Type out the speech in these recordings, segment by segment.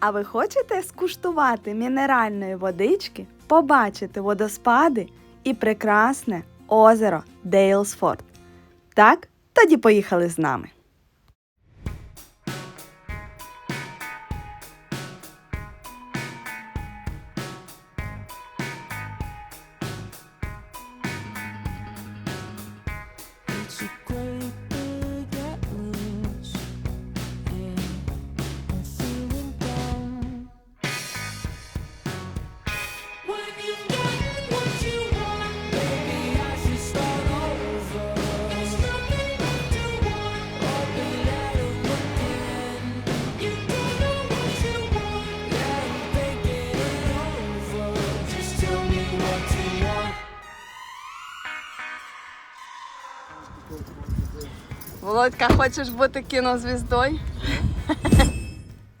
А ви хочете скуштувати мінеральної водички, побачити водоспади і прекрасне озеро Дейлсфорд? Так? Тоді поїхали з нами. Володька, хочеш бути кінозвіздою?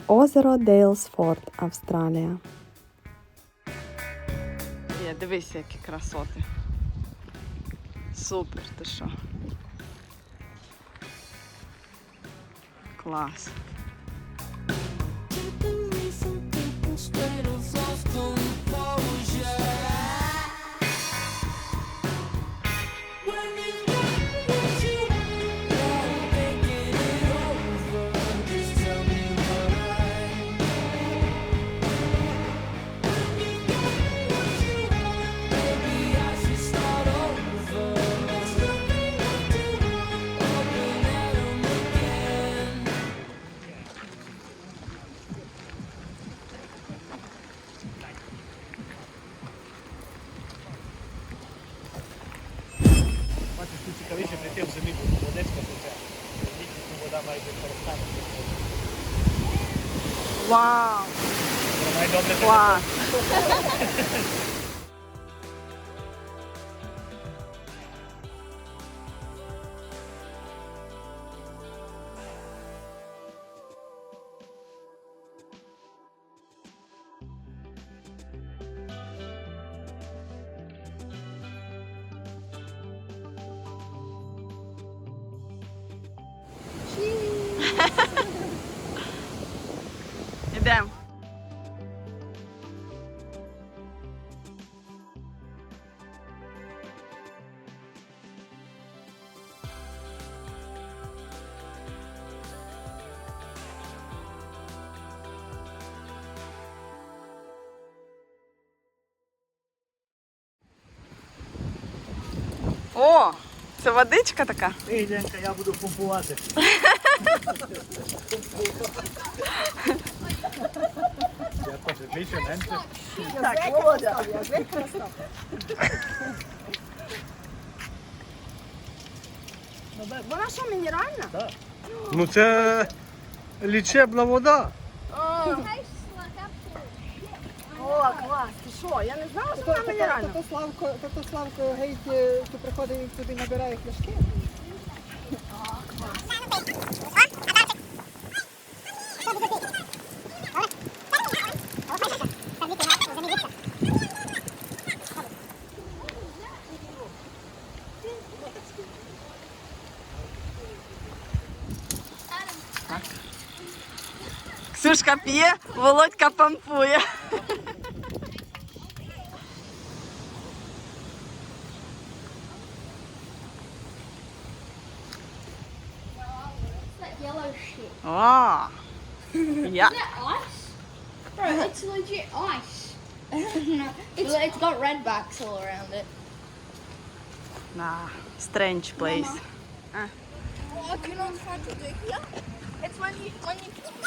Озеро Дейлсфорд, Австралія. Є, дивися, які красоти. Супер, ти що? Клас. Водичка тече. Літні вода має бути перестати. Вау! Вона має добре Клас! О, це водичка така. Ей, Ленка, я буду помпувати. Я теж більше, менше. Так, Володя. Вона що, мінеральна? Ну це лічебна вода. О, клас, ти що? Я не знала, що вона мінеральна. Тато Славко, тато Славко гейт, е, хто приходить і туди набирає пляшки. Ксюшка п'є, Володька пампує. Ah. yeah. Is that ice? Bro, it's legit ice. it's, it's got red backs all around it. Nah, strange place. Ah. What I cannot to do here. It's when you when you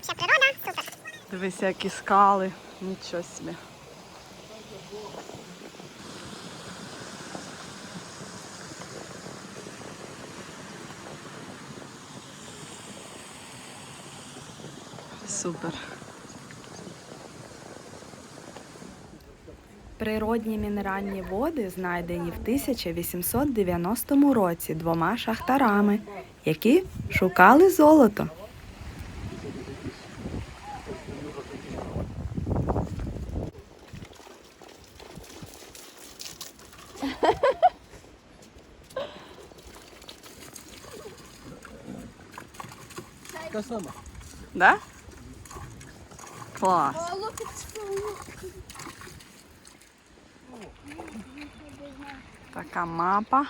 Вообще природа, супер. Дивися, які скали, нічого собі. Супер. Природні мінеральні води знайдені в 1890 році двома шахтарами, які шукали золото. caçamba. Dá? Class. Tá com a mapa.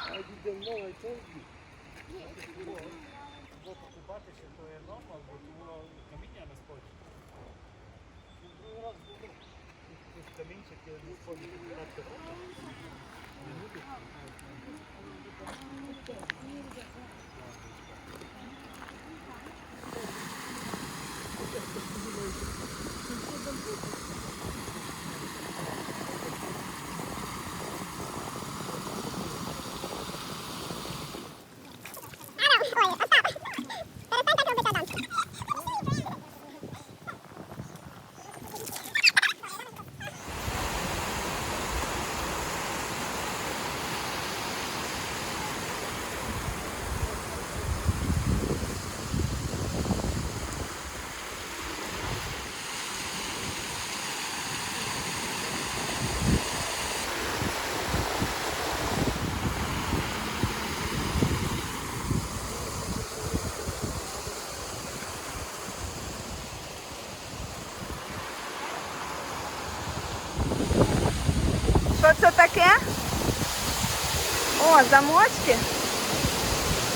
О, замочки.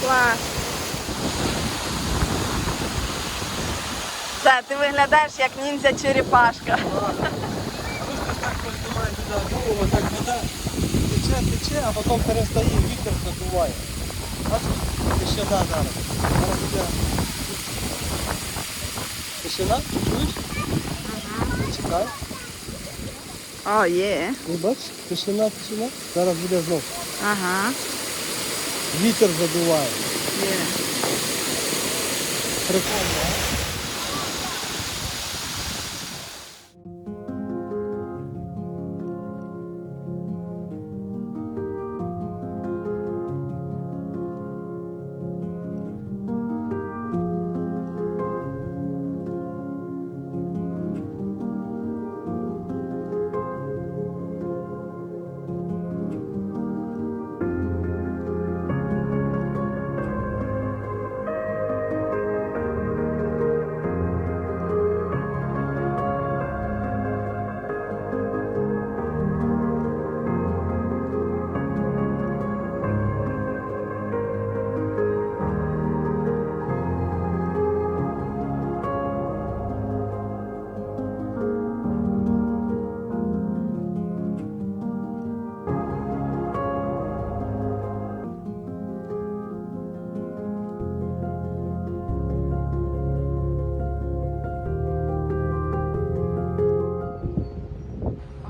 Клас. Це, ти виглядаєш як ніндзя черепашка. О, так вода тече, тече, а потім перестає, вітер задуває. Бачиш? Тишина зараз. Зараз буде. Тишина? Чуєш? Чекай. О, є. Ну бачиш, тишина, тишина. Зараз буде знов. Ага. Вітер задуває. Є. Прикольно,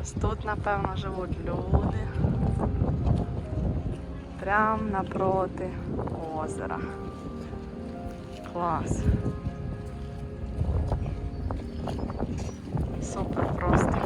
Ось тут, напевно, живуть люди. Прям напроти озера. Клас. Супер просто.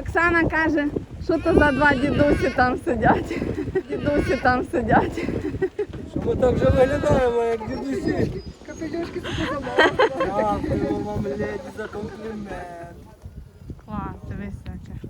Оксана каже, що то за два дідусі там сидять. Дідусі там сидять. Що ми так вже виглядаємо, як дідусі. Капелюшки Дякую вам, леді, за комплімент. Клас, дивись, яке.